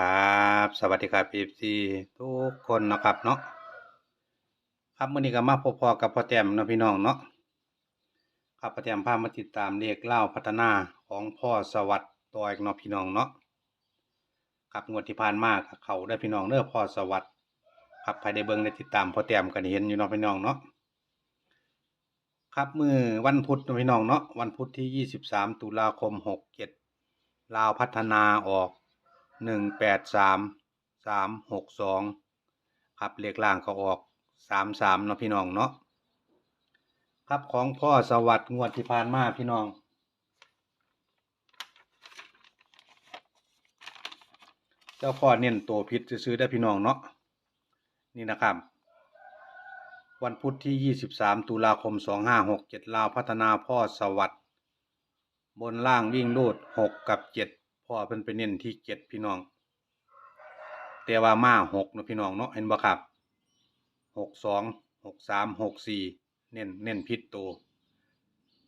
ครับ สวัสดีครับ FC ทุกคนนะครับเนาะครับมื้อนี้ก็มาพบพอกับพ่อแต้มนะพี่น้องเนาะครับพ่อแต้มพามาติดตามเลขเล่าพัฒนาของพ่อสวัสดิ์ต่ออีกเนาะพี่น้องเนาะครับงวดที่ผ่านมาก็เขาได้พี่น้องเด้อพ่อสวัสดิ์ครับใครได้เบิ่งได้ติดตามพ่อแต้มก็ได้เห็นอยู่เนาะพี่น้องเนาะครับมือวันพุธนะพี่น้องเนาะวันพุธที่ 23 ตุลาคม 67ลาวพัฒนาออก หนึ่งแปดสามสามหกสองครับเลขล่างก็ออกสามสามเนาะพี่น้องเนาะครับของพ่อสวัสดิ์งวดที่ผ่านมาพี่น้อง เจ้าพ่อเน้นตัวพิษซื้อได้พี่น้องเนาะนี่นะครับวันพุธที่ 23 ตุลาคม 2567 ลาวพัฒนาพ่อสวัสดิ์บนล่างวิ่งรูด6 กับ 7 พ่อเพิ่นไปเน้นที่7พี่น้อง แต่ว่ามา6นะพี่น้องเนาะเห็นบ่ครับ62 63 64เน้นเน้นพิษตัว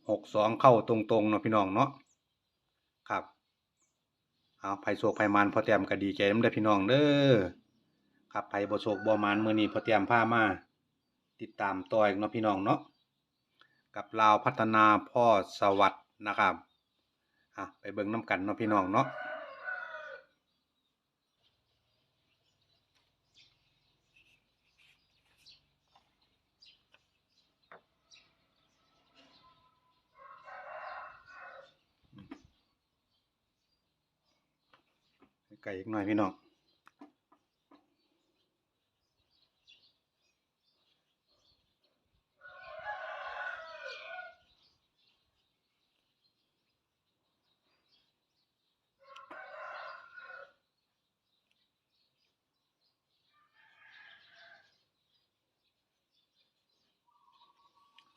62เข้าตรงๆเนาะพี่น้องเนาะครับเอาไผ่โศกไผ่มานพอเตรียมก็ดีใจนำเด้พี่น้องเด้อครับไผ่บ่โศกบ่มานมือนี้พอเตรียมพามาติดตามต่ออีกเนาะพี่น้องเนาะกับลาวพัฒนาพ่อสวัสดนะครับ อะไปเบิ่งน้ำกันเนาะพี่น้องเนาะไก่อีกหน่อยพี่น้อง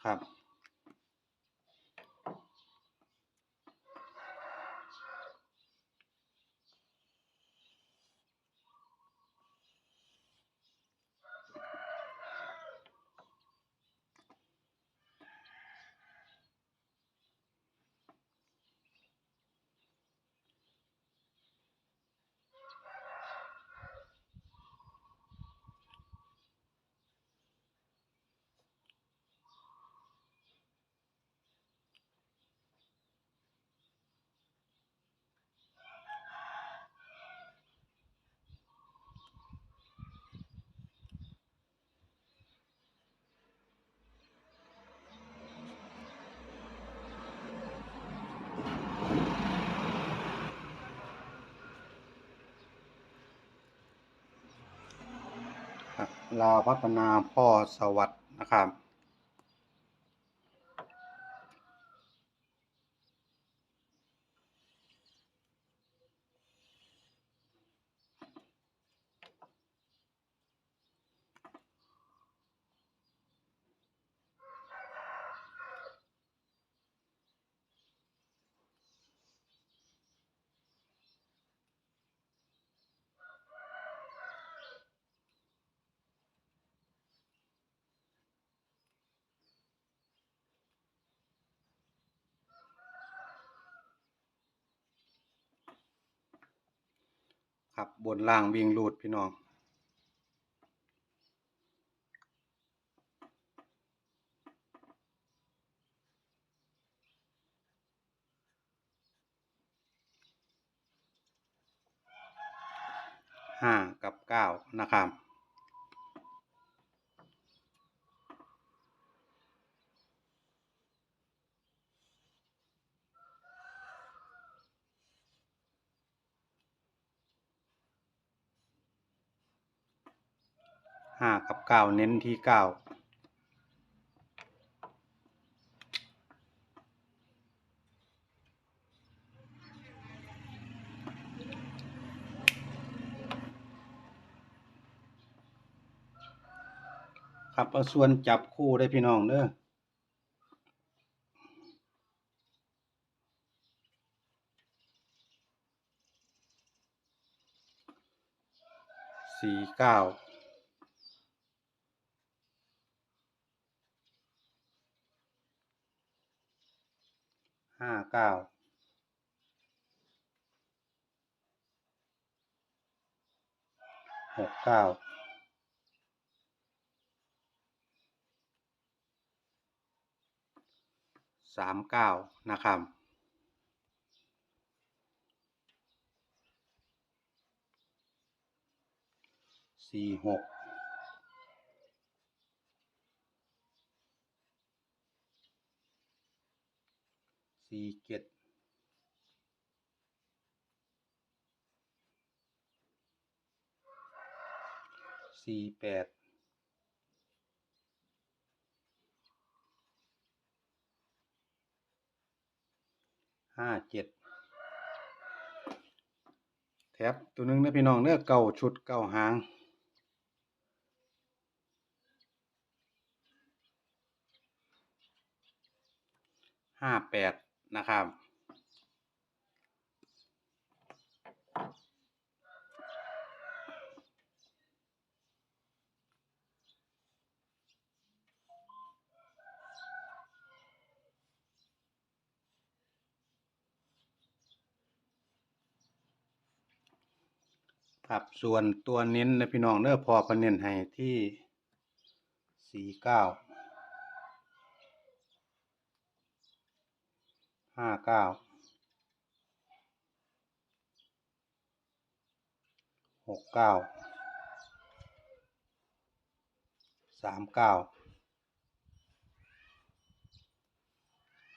ครับ ครับ ลาวพัฒนาพ่อสวัสดิ์นะครับ ครับบนล่างวิ่งรูดพี่น้องห้ากับเก้านะครับ ห้ากับเก้าเน้นที่เก้าครับเอาส่วนจับคู่ได้พี่น้องเด้อสี่เก้า ห้าเก้าหกเก้าสามเก้านะครับสี่หกสี่ เจ็ดสี่แปดห้าเจ็ดแท็บตัวหนึงนะพี่น้องเนื้อเก่าชุดเก่าหางห้าแปด นะครับ ครับส่วนตัวเน้นนะพี่น้องเน้อพอพเน้นให้ที่สี่เก้า ห้าเก้าหกเก้าสามเก้า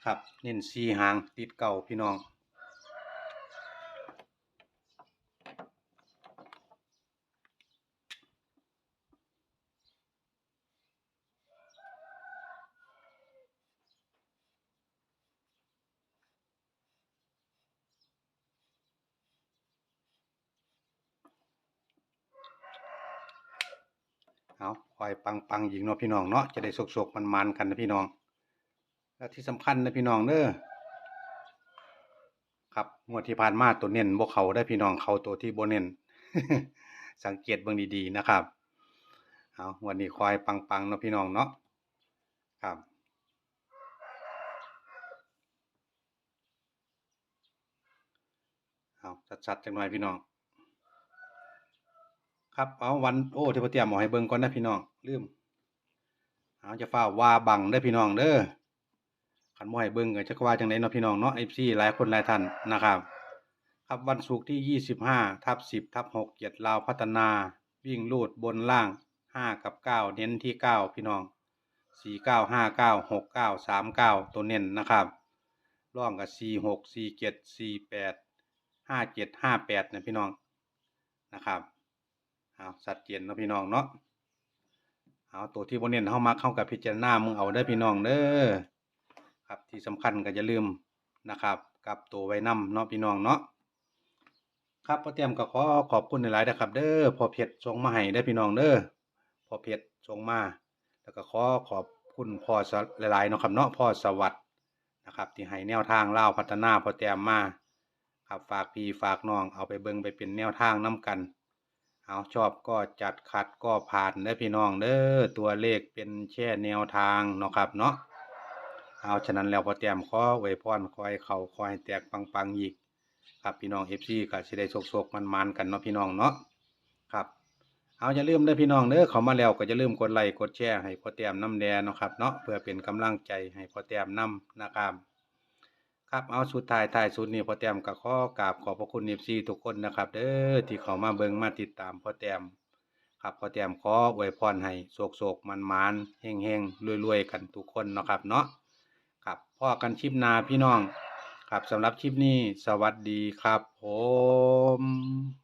ครับ เน้นสี่หางติดเก่าพี่น้อง เอาคอยปังปังยิงเนาะพี่น้องเนาะจะได้สกๆมันมันกันนะพี่น้อง และที่สำคัญนะพี่น้องเด้อครับงวดที่ผ่านมาตัวเน้นบ่เขาได้พี่น้องเขาตัวที่โบเน้นสังเกตเบิ่งดีๆนะครับเอาวันนี้คอยปังปังๆเนาะพี่น้องเนาะครับเอาชัดๆจังหน่อยพี่น้อง ครับเอาวันโอ้ที่พเตรียมเอให้เบิ่งก่อนนะพี่น้องลืมเอาจะฟ้าว่าบังเด้พี่น้องเด้อคันบ่ให้เบิ่งก็จักว่าจังไดเนาะพี่น้องเนาะ FC หลายคนหลายท่านนะครับ ครับวันศุกร์ที่25ทับ10ทับ6เกียรติลาวพัฒนา วิ่งลูดบนล่าง5กับ9เน้นที่9พี่น้อง4 9 5 9 6 9 3 9ตัวเน้นนะครับร่องกับ4 6 4 7 4 8 5 7 5 8นะพี่น้องนะครับ เอาสัดเจนเนาะพี่น้องเนาะเอาตัวที่บนเน้นเข้ามาเข้ากับพิจารณามึงเอาได้พี่น้องเด้อครับที่สำคัญก็อย่าลืมนะครับ กับตัวไว้นำเนาะพี่น้องเนาะครับพ่อเตรียมก็ขอขอบคุณหลายๆนะครับ เด้อพอเพชรส่งมาให้ได้พี่น้องเด้อพอเพชรส่งมา แล้วก็ขอขอบคุณพ่อสะหลายๆเนาะครับเนาะพ่อสวัสดนะครับที่ให้แนวทางเล่าพัฒนาพอเตรียมมาครับฝากพี่ฝากน้องเอาไปเบิ่งไปเป็นแนวทางนํกัน เอาชอบก็จัดขัดก็ผ่านได้อพี่น้องเด้อตัวเลขเป็นแช่แนวทางเนาะครับเนาะเอาฉะนั้นแล้วพอเตรียมข้อไวพรคอยเขาคอยแตกปังๆอีกครับพี่น้อง FC ก็สิได้โศกๆมันๆกันเนาะพี่น้องเนาะครับเอาอย่าลืมเด้อพี่น้องเด้อเขามาแล้วก็อย่าลืมกดไลค์กดแชร์ให้พอแต้มน้ำแดงเนาะครับเนาะเพื่อเป็นกำลังใจให้พอแต้มนํนะครับ ครับเอาสุดท้ายท้ายสุดนี้พ่อแต้มกับข้อกราบขอบพระคุณ FC ทุกคนนะครับ เด้อที่เข้ามาเบิ่งมาติดตามพ่อแต้มครับพ่อแต้มขออวยพรให้โศกโศกมันมันเฮงๆรวยรวยกันทุกคนเนาะครับเนาะครับพ่อกันชิปนาพี่น้อง ครับสำหรับคลิปนี้สวัสดีครับผม